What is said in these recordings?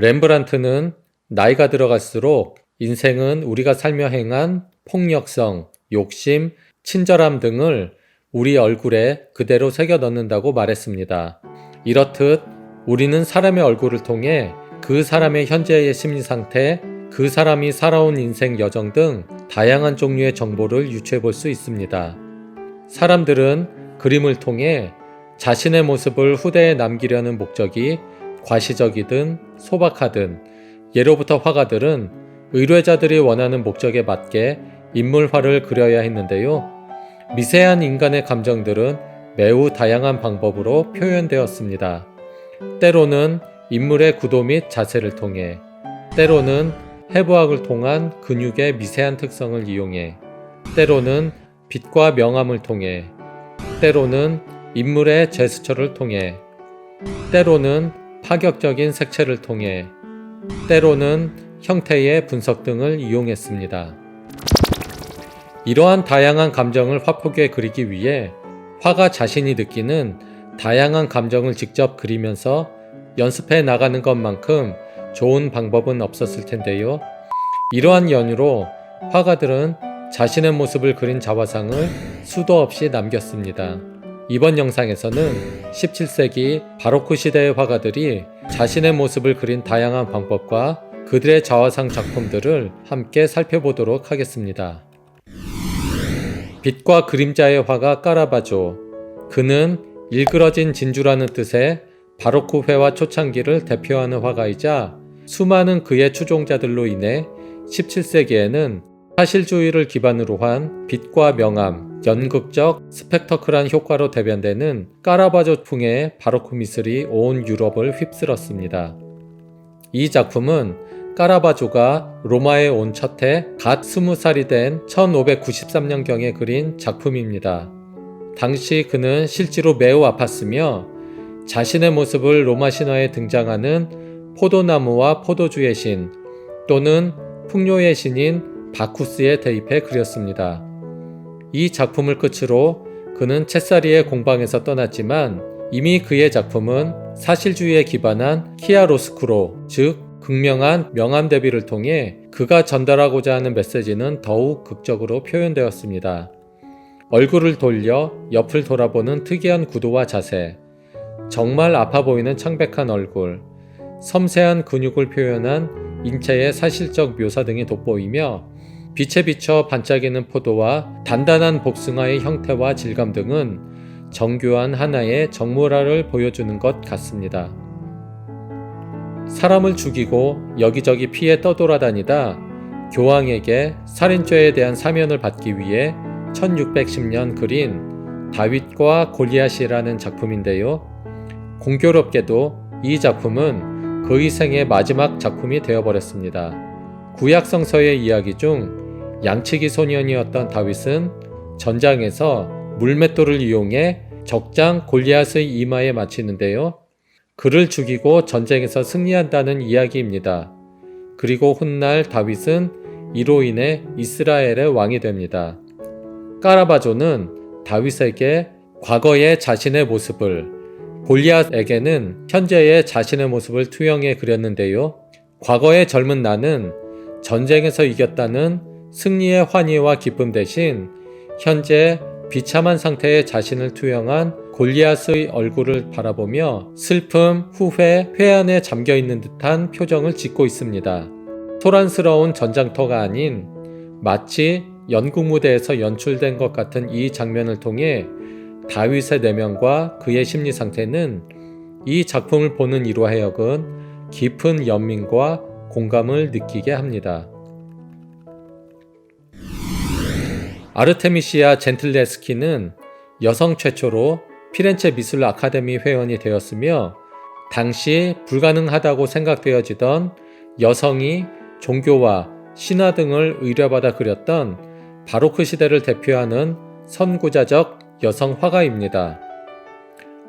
렘브란트는 나이가 들어갈수록 인생은 우리가 살며 행한 폭력성, 욕심, 친절함 등을 우리 얼굴에 그대로 새겨 넣는다고 말했습니다. 이렇듯 우리는 사람의 얼굴을 통해 그 사람의 현재의 심리 상태, 그 사람이 살아온 인생 여정 등 다양한 종류의 정보를 유추해 볼 수 있습니다. 사람들은 그림을 통해 자신의 모습을 후대에 남기려는 목적이 과시적이든 소박하든 예로부터 화가들은 의뢰자들이 원하는 목적에 맞게 인물화를 그려야 했는데요. 미세한 인간의 감정들은 매우 다양한 방법으로 표현되었습니다. 때로는 인물의 구도 및 자세를 통해, 때로는 해부학을 통한 근육의 미세한 특성을 이용해, 때로는 빛과 명암을 통해, 때로는 인물의 제스처를 통해, 때로는 파격적인 색채를 통해, 때로는 형태의 분석 등을 이용했습니다. 이러한 다양한 감정을 화폭에 그리기 위해 화가 자신이 느끼는 다양한 감정을 직접 그리면서 연습해 나가는 것만큼 좋은 방법은 없었을 텐데요. 이러한 연유로 화가들은 자신의 모습을 그린 자화상을 수도 없이 남겼습니다. 이번 영상에서는 17세기 바로크 시대의 화가들이 자신의 모습을 그린 다양한 방법과 그들의 자화상 작품들을 함께 살펴보도록 하겠습니다. 빛과 그림자의 화가 까라바조. 그는 일그러진 진주라는 뜻의 바로크 회화 초창기를 대표하는 화가이자 수많은 그의 추종자들로 인해 17세기에는 사실주의를 기반으로 한 빛과 명암, 연극적, 스펙터클한 효과로 대변되는 까라바조풍의 바로크 미술이 온 유럽을 휩쓸었습니다. 이 작품은 까라바조가 로마에 온 첫해 갓 20살이 된 1593년경에 그린 작품입니다. 당시 그는 실제로 매우 아팠으며 자신의 모습을 로마 신화에 등장하는 포도나무와 포도주의 신 또는 풍요의 신인 바쿠스에 대입해 그렸습니다. 이 작품을 끝으로 그는 채사리의 공방에서 떠났지만 이미 그의 작품은 사실주의에 기반한 키아로스쿠로, 즉 극명한 명암 대비를 통해 그가 전달하고자 하는 메시지는 더욱 극적으로 표현되었습니다. 얼굴을 돌려 옆을 돌아보는 특이한 구도와 자세, 정말 아파 보이는 창백한 얼굴, 섬세한 근육을 표현한 인체의 사실적 묘사 등이 돋보이며 빛에 비쳐 반짝이는 포도와 단단한 복숭아의 형태와 질감 등은 정교한 하나의 정물화를 보여주는 것 같습니다. 사람을 죽이고 여기저기 피해 떠돌아다니다 교황에게 살인죄에 대한 사면을 받기 위해 1610년 그린 다윗과 골리앗이라는 작품인데요. 공교롭게도 이 작품은 그의 생의 마지막 작품이 되어버렸습니다. 구약 성서의 이야기 중 양치기 소년이었던 다윗은 전장에서 물맷돌을 이용해 적장 골리앗의 이마에 맞히는데요. 그를 죽이고 전쟁에서 승리한다는 이야기입니다. 그리고 훗날 다윗은 이로 인해 이스라엘의 왕이 됩니다. 까라바조는 다윗에게 과거의 자신의 모습을 골리앗에게는 현재의 자신의 모습을 투영해 그렸는데요. 과거의 젊은 나는 전쟁에서 이겼다는 승리의 환희와 기쁨 대신 현재 비참한 상태의 자신을 투영한 골리앗의 얼굴을 바라보며 슬픔, 후회, 회한에 잠겨 있는 듯한 표정을 짓고 있습니다. 소란스러운 전장터가 아닌 마치 연극 무대에서 연출된 것 같은 이 장면을 통해 다윗의 내면과 그의 심리 상태는 이 작품을 보는 이로 하여금 깊은 연민과 공감을 느끼게 합니다. 아르테미시아 젠틀레스키는 여성 최초로 피렌체 미술 아카데미 회원이 되었으며 당시 불가능하다고 생각되어지던 여성이 종교와 신화 등을 의뢰받아 그렸던 바로크 시대를 대표하는 선구자적 여성 화가입니다.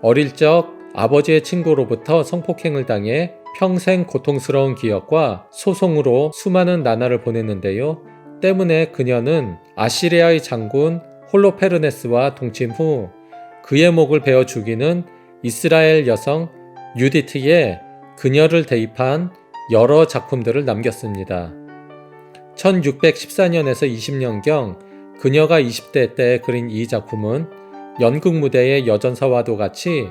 어릴 적 아버지의 친구로부터 성폭행을 당해 평생 고통스러운 기억과 소송으로 수많은 나날을 보냈는데요. 때문에 그녀는 아시리아의 장군 홀로페르네스와 동침 후 그의 목을 베어 죽이는 이스라엘 여성 유디트에 그녀를 대입한 여러 작품들을 남겼습니다. 1614년에서 20년경 그녀가 20대 때 그린 이 작품은 연극 무대의 여전사와도 같이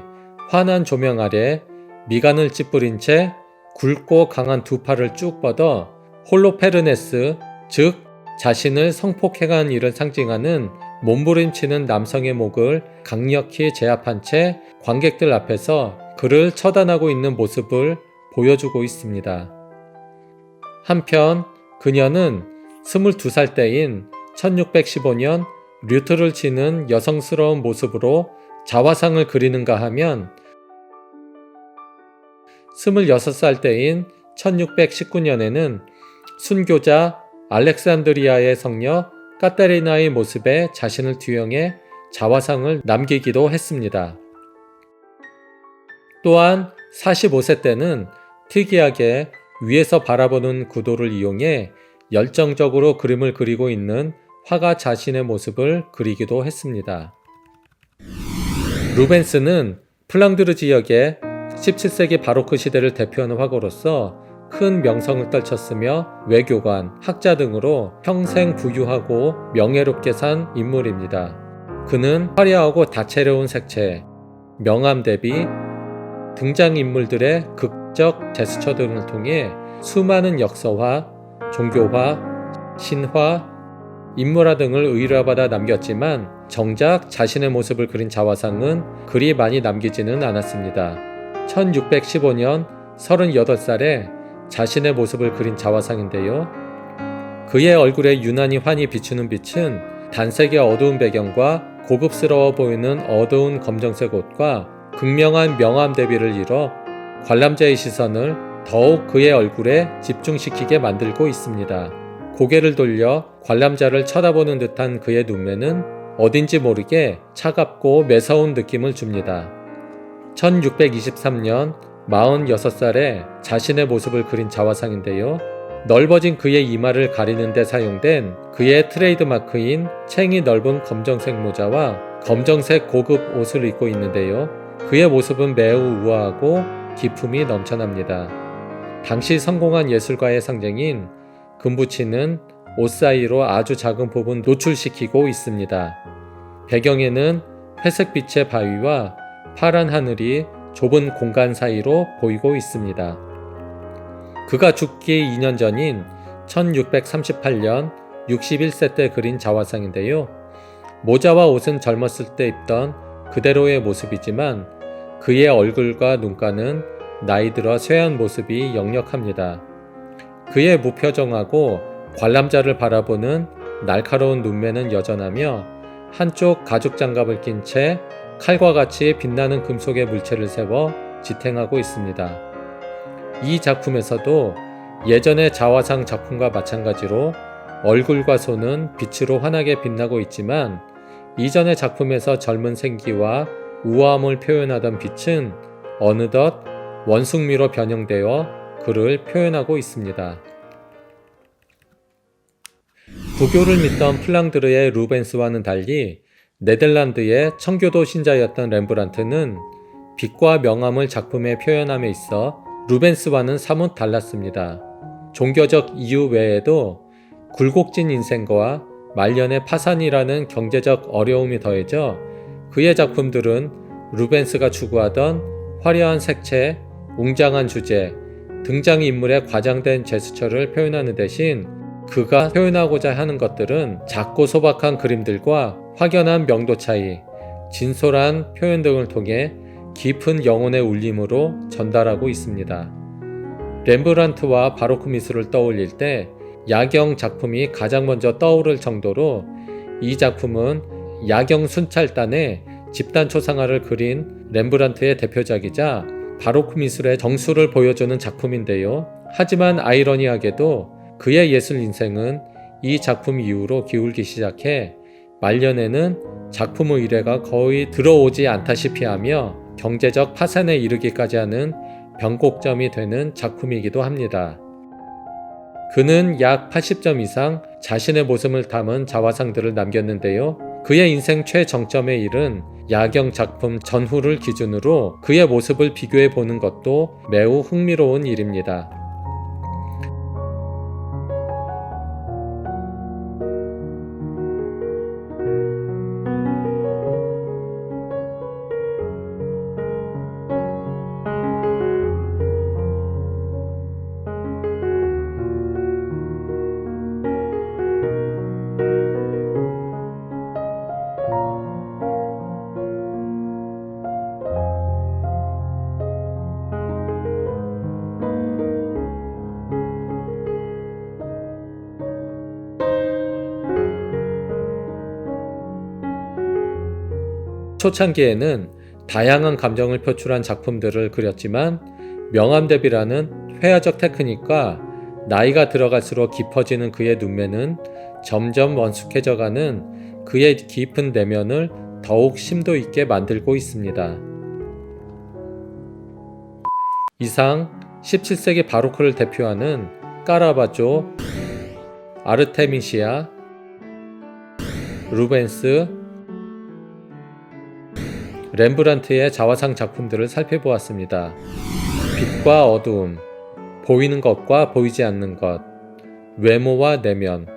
환한 조명 아래 미간을 찌푸린 채 굵고 강한 두 팔을 쭉 뻗어 홀로페르네스, 즉 자신을 성폭행한 일을 상징하는 몸부림치는 남성의 목을 강력히 제압한 채 관객들 앞에서 그를 처단하고 있는 모습을 보여주고 있습니다. 한편 그녀는 22살 때인 1615년 류트를 치는 여성스러운 모습으로 자화상을 그리는가 하면 26살 때인 1619년에는 순교자 알렉산드리아의 성녀 까테리나의 모습에 자신을 뒤형해 자화상을 남기기도 했습니다. 또한 45세 때는 특이하게 위에서 바라보는 구도를 이용해 열정적으로 그림을 그리고 있는 화가 자신의 모습을 그리기도 했습니다. 루벤스는 플랑드르 지역의 17세기 바로크 시대를 대표하는 화가로서 큰 명성을 떨쳤으며 외교관, 학자 등으로 평생 부유하고 명예롭게 산 인물입니다. 그는 화려하고 다채로운 색채, 명암 대비, 등장인물들의 극적 제스처 등을 통해 수많은 역사화, 종교화, 신화, 인물화 등을 의뢰받아 남겼지만 정작 자신의 모습을 그린 자화상은 그리 많이 남기지는 않았습니다. 1615년 38살에 자신의 모습을 그린 자화상인데요. 그의 얼굴에 유난히 환히 비추는 빛은 단색의 어두운 배경과 고급스러워 보이는 어두운 검정색 옷과 극명한 명암 대비를 이뤄 관람자의 시선을 더욱 그의 얼굴에 집중시키게 만들고 있습니다. 고개를 돌려 관람자를 쳐다보는 듯한 그의 눈매는 어딘지 모르게 차갑고 매서운 느낌을 줍니다. 1623년 46살에 자신의 모습을 그린 자화상인데요. 넓어진 그의 이마를 가리는 데 사용된 그의 트레이드 마크인 챙이 넓은 검정색 모자와 검정색 고급 옷을 입고 있는데요. 그의 모습은 매우 우아하고 기품이 넘쳐납니다. 당시 성공한 예술가의 상징인 금붙이는 옷 사이로 아주 작은 부분 노출시키고 있습니다. 배경에는 회색빛의 바위와 파란 하늘이 좁은 공간 사이로 보이고 있습니다. 그가 죽기 2년 전인 1638년 61세 때 그린 자화상인데요. 모자와 옷은 젊었을 때 입던 그대로의 모습이지만 그의 얼굴과 눈가는 나이 들어 쇠한 모습이 역력합니다. 그의 무표정하고 관람자를 바라보는 날카로운 눈매는 여전하며 한쪽 가죽 장갑을 낀 채 칼과 같이 빛나는 금속의 물체를 세워 지탱하고 있습니다. 이 작품에서도 예전의 자화상 작품과 마찬가지로 얼굴과 손은 빛으로 환하게 빛나고 있지만 이전의 작품에서 젊은 생기와 우아함을 표현하던 빛은 어느덧 원숭미로 변형되어 그를 표현하고 있습니다. 부교를 믿던 플랑드르의 루벤스와는 달리 네덜란드의 청교도 신자였던 렘브란트는 빛과 명암을 작품에 표현함에 있어 루벤스와는 사뭇 달랐습니다. 종교적 이유 외에도 굴곡진 인생과 말년의 파산이라는 경제적 어려움이 더해져 그의 작품들은 루벤스가 추구하던 화려한 색채, 웅장한 주제, 등장인물의 과장된 제스처를 표현하는 대신 그가 표현하고자 하는 것들은 작고 소박한 그림들과 확연한 명도 차이, 진솔한 표현 등을 통해 깊은 영혼의 울림으로 전달하고 있습니다. 렘브란트와 바로크 미술을 떠올릴 때 야경 작품이 가장 먼저 떠오를 정도로 이 작품은 야경 순찰단의 집단 초상화를 그린 렘브란트의 대표작이자 바로크 미술의 정수를 보여주는 작품인데요. 하지만 아이러니하게도 그의 예술 인생은 이 작품 이후로 기울기 시작해 말년에는 작품 의뢰가 거의 들어오지 않다시피 하며 경제적 파산에 이르기까지 하는 변곡점이 되는 작품이기도 합니다. 그는 약 80점 이상 자신의 모습을 담은 자화상들을 남겼는데요. 그의 인생 최정점에 이른 야경 작품 전후를 기준으로 그의 모습을 비교해 보는 것도 매우 흥미로운 일입니다. 초창기에는 다양한 감정을 표출한 작품들을 그렸지만 명암대비라는 회화적 테크닉과 나이가 들어갈수록 깊어지는 그의 눈매는 점점 원숙해져가는 그의 깊은 내면을 더욱 심도 있게 만들고 있습니다. 이상 17세기 바로크를 대표하는 까라바조, 아르테미시아, 루벤스, 렘브란트의 자화상 작품들을 살펴보았습니다. 빛과 어두움, 보이는 것과 보이지 않는 것, 외모와 내면,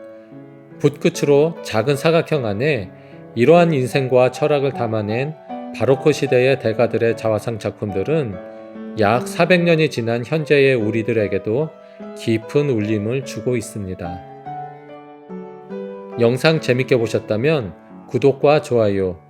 붓끝으로 작은 사각형 안에 이러한 인생과 철학을 담아낸 바로크 시대의 대가들의 자화상 작품들은 약 400년이 지난 현재의 우리들에게도 깊은 울림을 주고 있습니다. 영상 재밌게 보셨다면 구독과 좋아요,